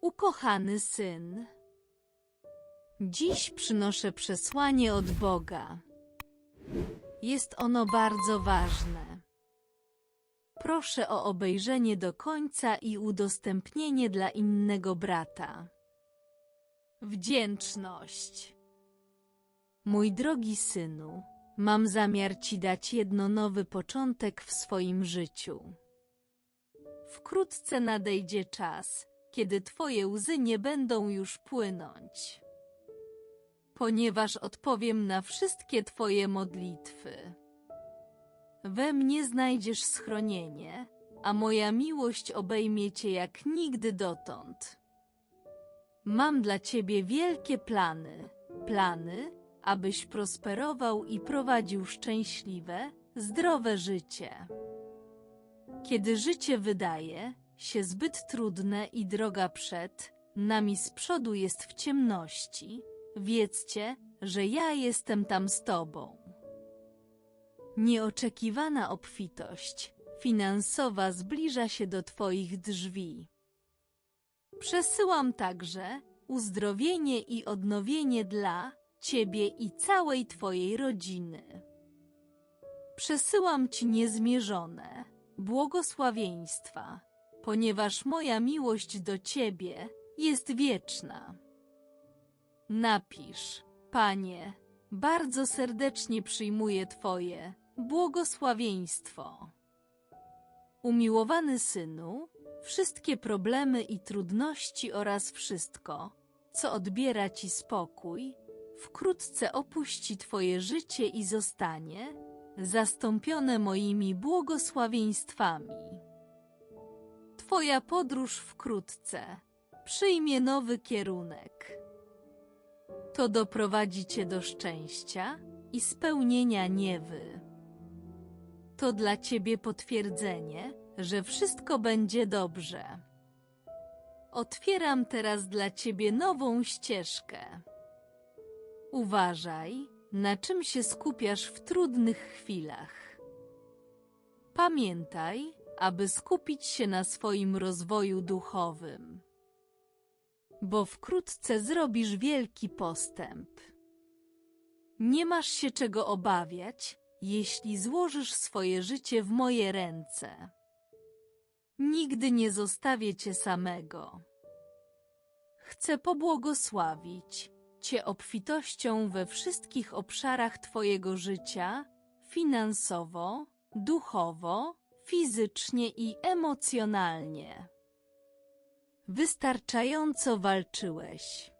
Ukochany syn, dziś przynoszę przesłanie od Boga. Jest ono bardzo ważne. Proszę o obejrzenie do końca i udostępnienie dla innego brata. Wdzięczność. Mój drogi synu, mam zamiar ci dać jedno nowy początek w swoim życiu. Wkrótce nadejdzie czas, kiedy twoje łzy nie będą już płynąć. Ponieważ odpowiem na wszystkie twoje modlitwy. We mnie znajdziesz schronienie, a moja miłość obejmie cię jak nigdy dotąd. Mam dla ciebie wielkie plany, plany, abyś prosperował i prowadził szczęśliwe, zdrowe życie. Kiedy życie wydaje się zbyt trudne i droga przed nami z przodu jest w ciemności, wiedzcie, że ja jestem tam z tobą. Nieoczekiwana obfitość finansowa zbliża się do twoich drzwi. Przesyłam także uzdrowienie i odnowienie dla ciebie i całej twojej rodziny. Przesyłam ci niezmierzone błogosławieństwa, ponieważ moja miłość do ciebie jest wieczna. Napisz, Panie, bardzo serdecznie przyjmuję Twoje błogosławieństwo. Umiłowany synu, wszystkie problemy i trudności oraz wszystko, co odbiera Ci spokój, wkrótce opuści Twoje życie i zostanie zastąpione moimi błogosławieństwami. Twoja podróż wkrótce przyjmie nowy kierunek. To doprowadzi Cię do szczęścia i spełnienia niewy. To dla Ciebie potwierdzenie, że wszystko będzie dobrze. Otwieram teraz dla Ciebie nową ścieżkę. Uważaj, na czym się skupiasz w trudnych chwilach. Pamiętaj, aby skupić się na swoim rozwoju duchowym. Bo wkrótce zrobisz wielki postęp. Nie masz się czego obawiać, jeśli złożysz swoje życie w moje ręce. Nigdy nie zostawię cię samego. Chcę pobłogosławić cię obfitością we wszystkich obszarach twojego życia, finansowo, duchowo, fizycznie i emocjonalnie. Wystarczająco walczyłeś.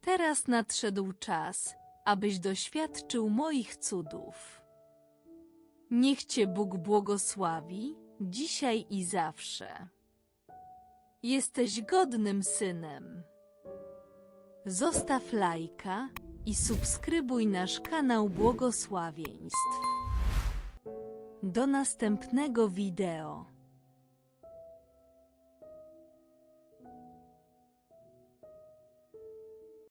Teraz nadszedł czas, abyś doświadczył moich cudów. Niech Cię Bóg błogosławi, dzisiaj i zawsze. Jesteś godnym synem. Zostaw lajka i subskrybuj nasz kanał błogosławieństw. Do następnego wideo.